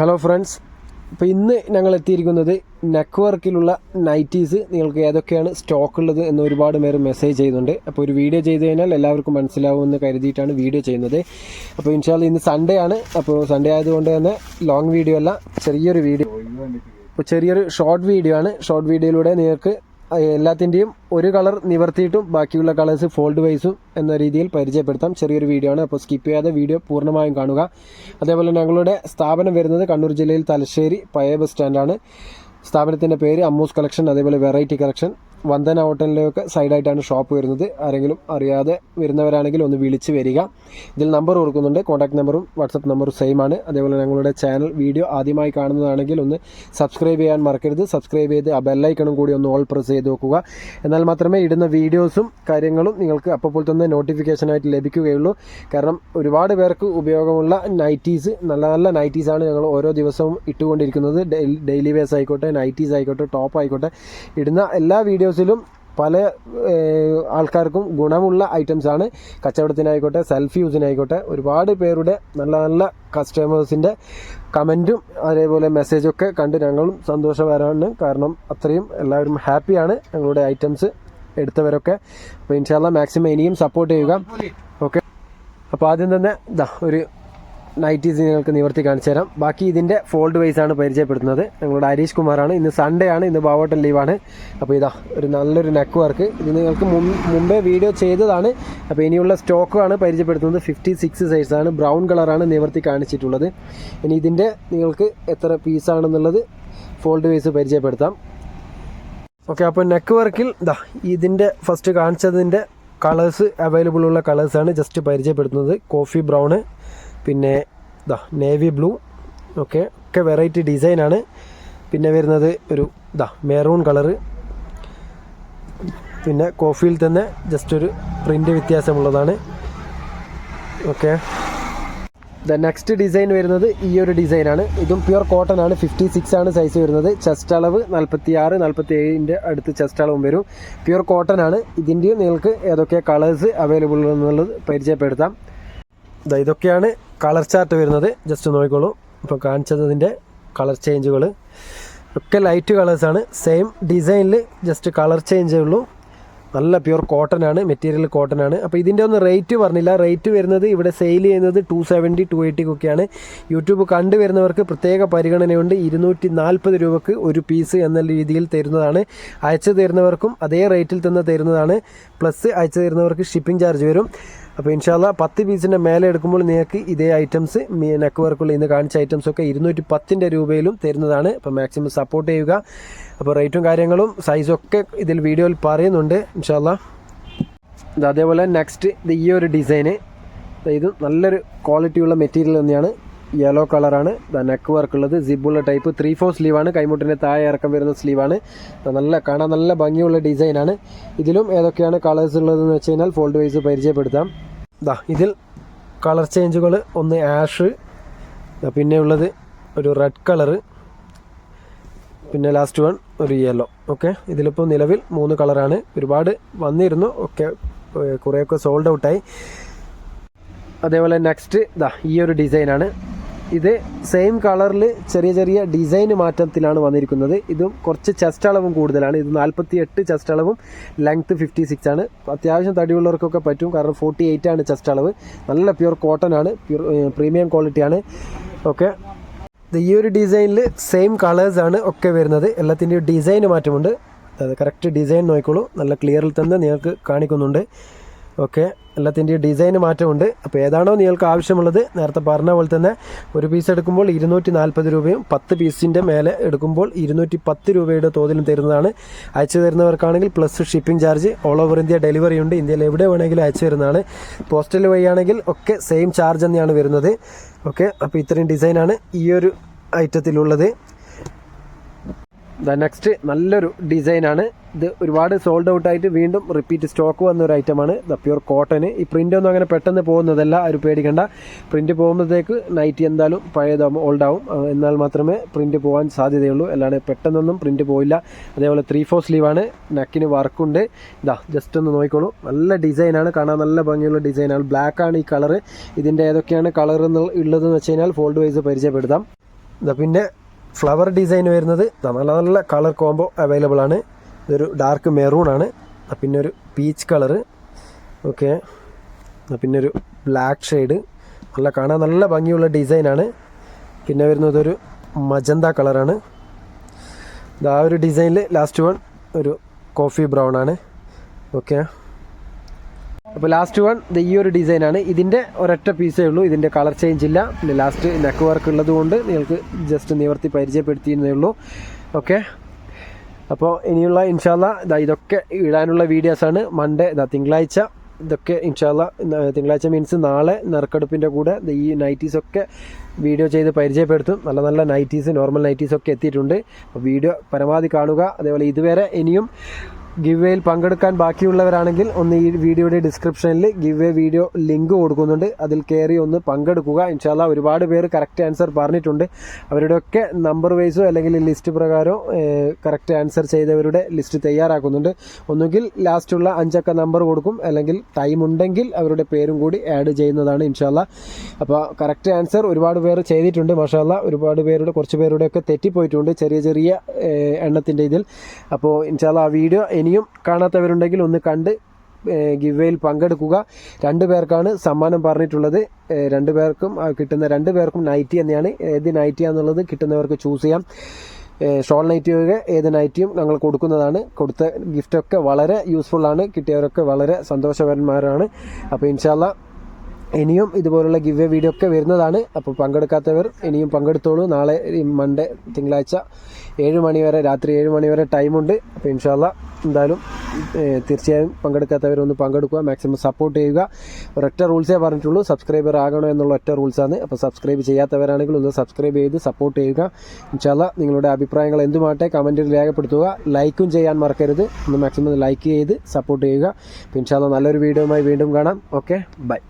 Hello friends ഇപ്പോൾ ഇന്ന് ഞങ്ങൾ എത്തിയിരിക്കുന്നത് നെക്ക് വർക്കിലുള്ള നൈറ്റീസ് നിങ്ങൾക്ക് ഏതൊക്കെയാണ് സ്റ്റോക്ക് ഉള്ളത് എന്ന് ഒരുപാട് പേര് മെസ്സേജ് ചെയ്യുന്നുണ്ട്. അപ്പോൾ ഒരു വീഡിയോ ചെയ്ത് കഴിഞ്ഞാൽ എല്ലാവർക്കും മനസ്സിലാവുമെന്ന് കരുതിയിട്ടാണ് വീഡിയോ ചെയ്യുന്നത്. അപ്പോൾ ഇൻഷാൽ ഇന്ന് സൺഡേ ആണ്. അപ്പോൾ സൺഡേ ആയതുകൊണ്ട് തന്നെ ലോങ് വീഡിയോ അല്ല ചെറിയൊരു വീഡിയോ അപ്പോൾ ചെറിയൊരു ഷോർട്ട് വീഡിയോ ആണ്. ഷോർട്ട് വീഡിയോയിലൂടെ നിങ്ങൾക്ക് എല്ലാത്തിന്റെയും ഒരു കളർ നിവർത്തിയിട്ടും ബാക്കിയുള്ള കളേഴ്സ് ഫോൾഡ് വൈസും എന്ന രീതിയിൽ പരിചയപ്പെടുത്താം. ചെറിയൊരു വീഡിയോ ആണ് അപ്പോൾ സ്കിപ്പ് ചെയ്യാതെ വീഡിയോ പൂർണമായും കാണുക. അതേപോലെ ഞങ്ങളുടെ സ്ഥാപനം വരുന്നത് കണ്ണൂർ ജില്ലയിൽ തലശ്ശേരി പയ ബസ് സ്റ്റാൻഡാണ്. സ്ഥാപനത്തിന്റെ പേര് അമ്മൂസ് കളക്ഷൻ അതേപോലെ വെറൈറ്റി കളക്ഷൻ. വന്ദന ഹോട്ടലിലൊക്കെ സൈഡായിട്ടാണ് ഷോപ്പ് വരുന്നത്. ആരെങ്കിലും അറിയാതെ വരുന്നവരാണെങ്കിൽ ഒന്ന് വിളിച്ച് വരിക. ഇതിൽ നമ്പർ കൊടുക്കുന്നുണ്ട്. കോൺടാക്ട് നമ്പറും വാട്സപ്പ് നമ്പറും സെയിം ആണ് അതേപോലെ ഞങ്ങളുടെ ചാനൽ വീഡിയോ ആദ്യമായി കാണുന്നതാണെങ്കിൽ ഒന്ന് സബ്സ്ക്രൈബ് ചെയ്യാൻ മറക്കരുത്. സബ്സ്ക്രൈബ് ചെയ്ത് ആ ബെല്ലൈക്കണും കൂടി ഒന്ന് ഓൾ പ്രസ് ചെയ്ത് നോക്കുക എന്നാൽ മാത്രമേ ഇടുന്ന വീഡിയോസും കാര്യങ്ങളും നിങ്ങൾക്ക് അപ്പോൾ തന്നെ നോട്ടിഫിക്കേഷനായിട്ട് ലഭിക്കുകയുള്ളൂ. കാരണം ഒരുപാട് പേർക്ക് ഉപയോഗമുള്ള നൈറ്റീസ് നല്ല നല്ല നൈറ്റീസാണ് ഞങ്ങൾ ഓരോ ദിവസവും ഇട്ടുകൊണ്ടിരിക്കുന്നത്. ഡെയിലി വേസ് ആയിക്കോട്ടെ നൈറ്റീസ് ആയിക്കോട്ടെ ടോപ്പ് ആയിക്കോട്ടെ. ഇടുന്ന എല്ലാ വീഡിയോസിലും പല ആൾക്കാർക്കും ഗുണമുള്ള ഐറ്റംസ് ആണ് കച്ചവടത്തിനായിക്കോട്ടെ സെൽഫ് യൂസിനായിക്കോട്ടെ ഒരുപാട് പേരുടെ നല്ല നല്ല കസ്റ്റമേഴ്സിന്റെ കമന്റും അതേപോലെ മെസ്സേജൊക്കെ കണ്ട് ഞങ്ങളും സന്തോഷകരമാണ് കാരണം അത്രയും എല്ലാവരും ഹാപ്പിയാണ് ഞങ്ങളുടെ ഐറ്റംസ് എടുത്തവരൊക്കെ. അപ്പോൾ ഇൻഷാല്ല മാക്സിമം ഇനിയും സപ്പോർട്ട് ചെയ്യുക. ഓക്കെ? അപ്പോൾ ആദ്യം തന്നെ ഇതാ ഒരു നൈറ്റീസ് നിങ്ങൾക്ക് നിവർത്തി കാണിച്ചു തരാം. ബാക്കി ഇതിന്റെ ഫോൾഡ് വൈസ് ആണ് പരിചയപ്പെടുത്തുന്നത്. ഞങ്ങളുടെ ഹരീഷ് കുമാറാണ്. ഇന്ന് സൺഡേ ആണ്. ഇന്ന് ബാവോട്ടൻ ലീവാണ് അപ്പോൾ ഇതാ ഒരു നല്ലൊരു നെക്ക് വർക്ക് ഇത് നിങ്ങൾക്ക് മുമ്പേ വീഡിയോ ചെയ്തതാണ്. അപ്പോൾ ഇനിയുള്ള സ്റ്റോക്കാണ് പരിചയപ്പെടുത്തുന്നത്. ഫിഫ്റ്റി സിക്സ് സൈസാണ് ബ്രൗൺ കളറാണ് നിവർത്തി കാണിച്ചിട്ടുള്ളത്. ഇനി ഇതിന്റെ നിങ്ങൾക്ക് എത്ര പീസാണെന്നുള്ളത് ഫോൾഡ് വൈസ് പരിചയപ്പെടുത്താം. ഓക്കെ അപ്പോൾ നെക്ക് വർക്കിൽ ഇതാ ഇതിന്റെ ഫസ്റ്റ് കാണിച്ചതിന്റെ കളേഴ്സ് അവൈലബിൾ ഉള്ള കളേഴ്സാണ് ജസ്റ്റ് പരിചയപ്പെടുത്തുന്നത്. കോഫി ബ്രൗണ് പിന്നെ ഇതാ നേവി ബ്ലൂ ഓക്കെ ഒക്കെ വെറൈറ്റി ഡിസൈനാണ് പിന്നെ വരുന്നത് ഒരു ഇതാ മെറൂൺ കളറ് പിന്നെ കോഫിയിൽ തന്നെ ജസ്റ്റ് ഒരു പ്രിന്റ് വ്യത്യാസമുള്ളതാണ്. ഓക്കെ ദ നെക്സ്റ്റ് ഡിസൈൻ വരുന്നത് ഈ ഒരു ഡിസൈനാണ് ഇതും പ്യുർ കോട്ടൺ ആണ്. ഫിഫ്റ്റി സിക്സ് ആണ് സൈസ് വരുന്നത്. ചെസ്റ്റ് അളവ് നാൽപ്പത്തി ആറ് നാൽപ്പത്തി ഏഴിന്റെ അടുത്ത് ചെസ്റ്റ് അളവും വരും. പ്യുർ കോട്ടൺ ആണ്. ഇതിന്റെയും നിങ്ങൾക്ക് ഏതൊക്കെ കളേഴ്സ് അവൈലബിൾ എന്നുള്ളത് പരിചയപ്പെടുത്താം. ഇതൊക്കെയാണ് കളർ ചാർട്ട് വരുന്നത്. ജസ്റ്റ് നോക്കിക്കോളൂ. ഇപ്പോൾ കാണിച്ചതിന്റെ കളർ ചേഞ്ചുകൾ ഒക്കെ ലൈറ്റ് കളേഴ്സാണ് സെയിം ഡിസൈനിൽ ജസ്റ്റ് കളർ ചേഞ്ചേ ഉള്ളൂ. നല്ല പ്യുർ കോട്ടൺ ആണ് മെറ്റീരിയൽ കോട്ടൺ ആണ്. അപ്പോൾ ഇതിന്റെ ഒന്ന് റേറ്റ് പറഞ്ഞില്ല. റേറ്റ് വരുന്നത് ഇവിടെ സെയിൽ ചെയ്യുന്നത് ടു സെവന്റി ടു എയ്റ്റിക്കൊക്കെയാണ് യൂട്യൂബ് കണ്ടുവരുന്നവർക്ക് പ്രത്യേക പരിഗണനയുണ്ട്. ഇരുന്നൂറ്റി നാൽപ്പത് രൂപക്ക് ഒരു പീസ് എന്ന രീതിയിൽ തരുന്നതാണ്. അയച്ചു തരുന്നവർക്കും അതേ റേറ്റിൽ തന്നെ തരുന്നതാണ്. പ്ലസ് അയച്ചു തരുന്നവർക്ക് ഷിപ്പിംഗ് ചാർജ് വരും. അപ്പോൾ ഇൻഷാല്ല പത്ത് പീസിന്റെ മേലെ എടുക്കുമ്പോൾ നിങ്ങൾക്ക് ഇതേ ഐറ്റംസ് നെക്ക് വർക്കുള്ള ഇന്ന് കാണിച്ച ഐറ്റംസ് ഒക്കെ ഇരുന്നൂറ്റി പത്തിന്റെ രൂപയിലും തരുന്നതാണ്. അപ്പോൾ മാക്സിമം സപ്പോർട്ട് ചെയ്യുക. അപ്പോൾ റേറ്റും കാര്യങ്ങളും സൈസും ഒക്കെ ഇതിൽ വീഡിയോയിൽ പറയുന്നുണ്ട് ഇൻഷാല്ല. അതേപോലെ നെക്സ്റ്റ് ഇത് ഈ ഒരു ഡിസൈന് ഇത് നല്ലൊരു ക്വാളിറ്റിയുള്ള മെറ്റീരിയൽ തന്നെയാണ്. യെല്ലോ കളറാണ്. നെക്ക് വർക്ക് ഉള്ളത്. സിബുള്ള ടൈപ്പ് ത്രീ ഫോർ സ്ലീവാണ് കൈമുട്ടിന്റെ താഴെ ഇറക്കം വരുന്ന സ്ലീവാണ് നല്ല കാണാൻ നല്ല ഭംഗിയുള്ള ഡിസൈനാണ് ഇതിലും ഏതൊക്കെയാണ് കളേഴ്സ് ഉള്ളതെന്ന് വെച്ച് കഴിഞ്ഞാൽ ഫോൾഡ് വൈസ് പരിചയപ്പെടുത്താം. ദാ ഇതിൽ കളർ ചേഞ്ചുകൾ ഒന്ന് ആഷ് പിന്നെ ഉള്ളത് ഒരു റെഡ് കളറ് പിന്നെ ലാസ്റ്റ് വൺ ഒരു യെല്ലോ ഓക്കെ ഇതിലിപ്പോൾ നിലവിൽ മൂന്ന് കളറാണ് ഒരുപാട് വന്നിരുന്നു. ഏഹ് കുറേയൊക്കെ സോൾഡ് ഔട്ടായി അതേപോലെ നെക്സ്റ്റ് ദാ ഈ ഒരു ഡിസൈനാണ് ഇത് സെയിം കളറിൽ ചെറിയ ചെറിയ ഡിസൈൻ മാറ്റത്തിലാണ് വന്നിരിക്കുന്നത്. ഇതും കുറച്ച് ചെസ്റ്റ് അളവും കൂടുതലാണ്. ഇത് നാൽപ്പത്തി എട്ട് ചെസ്റ്റ് അളവും ലെങ്ത് ഫിഫ്റ്റി സിക്സ് ആണ്. അത്യാവശ്യം തടിയുള്ളവർക്കൊക്കെ പറ്റും. കാരണം ഫോർട്ടി എയ്റ്റ് ആണ് ചെസ്റ്റ് അളവ്. നല്ല പ്യൂർ കോട്ടൺ ആണ്. പ്യുർ പ്രീമിയം ക്വാളിറ്റിയാണ് ഓക്കെ ഈ ഒരു ഡിസൈനിൽ സെയിം കളേഴ്സാണ് ഒക്കെ വരുന്നത്. എല്ലാത്തിന്റെയും ഡിസൈൻ മാറ്റമുണ്ട്. അത് കറക്റ്റ് ഡിസൈൻ നോക്കിക്കോളൂ. നല്ല ക്ലിയറിൽ തന്നെ നിങ്ങൾക്ക് കാണിക്കുന്നുണ്ട്. ഓക്കെ എല്ലാത്തിന്റെയും ഡിസൈന് മാറ്റമുണ്ട്. അപ്പോൾ ഏതാണോ നിങ്ങൾക്ക് ആവശ്യമുള്ളത് നേരത്തെ പറഞ്ഞ പോലെ തന്നെ ഒരു പീസ് എടുക്കുമ്പോൾ ഇരുന്നൂറ്റി നാൽപ്പത് രൂപയും പത്ത് പീസിന്റെ മേലെ എടുക്കുമ്പോൾ ഇരുന്നൂറ്റി പത്ത് രൂപയുടെ തോതിലും തരുന്നതാണ്. അയച്ചു തരുന്നവർക്കാണെങ്കിൽ plus shipping charge all over India delivery ഉണ്ട്. ഇന്ത്യയിൽ എവിടെ വേണമെങ്കിലും അയച്ചു തരുന്നതാണ്. പോസ്റ്റൽ വഴിയാണെങ്കിൽ ഒക്കെ സെയിം ചാർജ് തന്നെയാണ് വരുന്നത്. ഓക്കെ അപ്പോൾ ഇത്രയും ഡിസൈനാണ് ഈ ഒരു ഐറ്റത്തിലുള്ളത് ദ നെക്സ്റ്റ് നല്ലൊരു ഡിസൈനാണ്. ഇത് ഒരുപാട് സോൾഡ് ഔട്ട് ആയിട്ട് വീണ്ടും റിപ്പീറ്റ് സ്റ്റോക്ക് വന്ന ഒരു ഐറ്റമാണ് ദ പ്യൂർ കോട്ടന് ഈ പ്രിന്റ് ഒന്നും അങ്ങനെ പെട്ടെന്ന് പോകുന്നതല്ല ഒരു പേടിക്കണ്ട. പ്രിന്റ് പോകുമ്പോഴത്തേക്ക് നൈറ്റ് എന്തായാലും പഴയതാവും ഓൾഡ് ആവും. എന്നാൽ മാത്രമേ പ്രിന്റ് പോകാൻ സാധ്യതയുള്ളൂ. അല്ലാണ്ട് പെട്ടെന്നൊന്നും പ്രിന്റ് പോയില്ല അതേപോലെ ത്രീ ഫോർ സ്ലീവാണ് നെക്കിന് വർക്കുണ്ട് ഇതാ ജസ്റ്റ് ഒന്ന് നോക്കിക്കോളൂ. നല്ല ഡിസൈനാണ്. കാണാൻ നല്ല ഭംഗിയുള്ള ഡിസൈനാണ്. ബ്ലാക്ക് ആണ് ഈ കളറ് ഇതിന്റെ ഏതൊക്കെയാണ് കളർ ഉള്ളതെന്ന് വെച്ച് കഴിഞ്ഞാൽ ഫോൾഡ് വൈസ് പരിചയപ്പെടുത്താം. പിന്നെ ഫ്ലവർ ഡിസൈൻ വരുന്നത്. നല്ല നല്ല കളർ കോംബോ അവൈലബിൾ ആണ്. ഇതൊരു ഡാർക്ക് മെറൂൺ ആണ്. പിന്നെ ഒരു പീച്ച് കളറ് ഓക്കെ പിന്നെ ഒരു ബ്ലാക്ക് ഷെയ്ഡ് നല്ല കാണാൻ നല്ല ഭംഗിയുള്ള ഡിസൈനാണ് പിന്നെ വരുന്നത് ഒരു മജന്ത കളറാണ് ഇതാ ഒരു ഡിസൈനിൽ ലാസ്റ്റ് വൺ ഒരു കോഫി ബ്രൗൺ ആണ്. ഓക്കെ അപ്പോൾ ലാസ്റ്റ് വൺ ഇത് ഈ ഒരു ഡിസൈനാണ് ഇതിന്റെ ഒരൊറ്റ പീസേ ഉള്ളൂ. ഇതിന്റെ കളർ ചേഞ്ച് ഇല്ല. പിന്നെ ലാസ്റ്റ് നെക്ക് വർക്ക് ഉള്ളത് കൊണ്ട് നിങ്ങൾക്ക് ജസ്റ്റ് നിവർത്തി പരിചയപ്പെടുത്തിയിരുന്നേ ഉള്ളൂ. ഓക്കെ അപ്പോൾ ഇനിയുള്ള ഇൻഷാല്ല ഇതാ ഇതൊക്കെ ഇടാനുള്ള വീഡിയോസാണ് മൺഡേ ഇതാ തിങ്കളാഴ്ച. ഇതൊക്കെ ഇൻഷാല്ല തിങ്കളാഴ്ച മീൻസ് നാളെ നറുക്കെടുപ്പിന്റെ കൂടെ ഈ നൈറ്റീസൊക്കെ വീഡിയോ ചെയ്ത് പരിചയപ്പെടുത്തും. നല്ല നല്ല നൈറ്റീസ് നോർമൽ നൈറ്റീസൊക്കെ എത്തിയിട്ടുണ്ട്. അപ്പോൾ വീഡിയോ പരമാവധി കാണുക. അതേപോലെ ഇതുവരെ ഇനിയും ഗിവ് വേയിൽ പങ്കെടുക്കാൻ ബാക്കിയുള്ളവരാണെങ്കിൽ ഒന്ന് ഈ വീഡിയോയുടെ ഡിസ്ക്രിപ്ഷനിൽ ഗിവ് വേ വീഡിയോ ലിങ്ക് കൊടുക്കുന്നുണ്ട്. അതിൽ കയറി ഒന്ന് പങ്കെടുക്കുക. ഇൻഷാല്ല ഒരുപാട് പേര് കറക്റ്റ് ആൻസർ പറഞ്ഞിട്ടുണ്ട്. അവരുടെയൊക്കെ നമ്പർ വൈസോ അല്ലെങ്കിൽ ലിസ്റ്റ് പ്രകാരമോ കറക്റ്റ് ആൻസർ ചെയ്തവരുടെ ലിസ്റ്റ് തയ്യാറാക്കുന്നുണ്ട്. ഒന്നുകിൽ ലാസ്റ്റുള്ള അഞ്ചക്ക നമ്പർ കൊടുക്കും. അല്ലെങ്കിൽ ടൈം ഉണ്ടെങ്കിൽ അവരുടെ പേരും കൂടി ആഡ് ചെയ്യുന്നതാണ് ഇൻഷാല്ല അപ്പോൾ കറക്റ്റ് ആൻസർ ഒരുപാട് പേർ ചെയ്തിട്ടുണ്ട്. മഷാല്ല ഒരുപാട് പേരുടെ കുറച്ച് പേരുടെയൊക്കെ തെറ്റിപ്പോയിട്ടുണ്ട് ചെറിയ ചെറിയ എണ്ണത്തിന്റെ ഇതിൽ. അപ്പോൾ ഇൻഷാല്ല ആ വീഡിയോ ഇനിയും കാണാത്തവരുണ്ടെങ്കിൽ ഒന്ന് കണ്ട് ഗിവേയിൽ പങ്കെടുക്കുക. രണ്ടു പേർക്കാണ് സമ്മാനം പറഞ്ഞിട്ടുള്ളത്. രണ്ടു പേർക്കും കിട്ടുന്ന രണ്ടു പേർക്കും നൈറ്റി തന്നെയാണ്. ഏത് നൈറ്റിയാന്നുള്ളത് കിട്ടുന്നവർക്ക് ചൂസ് ചെയ്യാം. ഷോൾ നൈറ്റി ഒക്കെ ഏത് നൈറ്റിയും ഞങ്ങൾ കൊടുക്കുന്നതാണ്. കൊടുത്ത ഗിഫ്റ്റൊക്കെ വളരെ യൂസ്ഫുള്ളാണ് കിട്ടിയവരൊക്കെ വളരെ സന്തോഷപരന്മാരാണ് അപ്പോൾ ഇൻഷാല്ല ഇനിയും ഇതുപോലുള്ള ഗിവ് വീഡിയോ ഒക്കെ വരുന്നതാണ്. അപ്പോൾ പങ്കെടുക്കാത്തവർ ഇനിയും പങ്കെടുത്തോളൂ. നാളെ മൺഡേ തിങ്കളാഴ്ച ഏഴ് മണി വരെ രാത്രി ഏഴ് മണി വരെ ടൈമുണ്ട് അപ്പോൾ ഇൻഷാല്ല എന്തായാലും തീർച്ചയായും പങ്കെടുക്കാത്തവരൊന്ന് പങ്കെടുക്കുക മാക്സിമം സപ്പോർട്ട് ചെയ്യുക. ഒരൊറ്റ റൂൾസേ പറഞ്ഞിട്ടുള്ളൂ. സബ്സ്ക്രൈബർ ആകണോ എന്നുള്ള ഒറ്റ റൂൾസാണ് അപ്പോൾ സബ്സ്ക്രൈബ് ചെയ്യാത്തവരാണെങ്കിൽ ഒന്ന് സബ്സ്ക്രൈബ് ചെയ്ത് സപ്പോർട്ട് ചെയ്യുക. ഇൻഷാല്ല നിങ്ങളുടെ അഭിപ്രായങ്ങൾ എന്തുമാട്ടെ കമന്റിൽ രേഖപ്പെടുത്തുക. ലൈക്കും ചെയ്യാൻ മറക്കരുത്. ഒന്ന് മാക്സിമം ലൈക്ക് ചെയ്ത് സപ്പോർട്ട് ചെയ്യുക. ഇൻഷാല്ല നല്ലൊരു വീഡിയോയുമായി വീണ്ടും കാണാം. Okay bye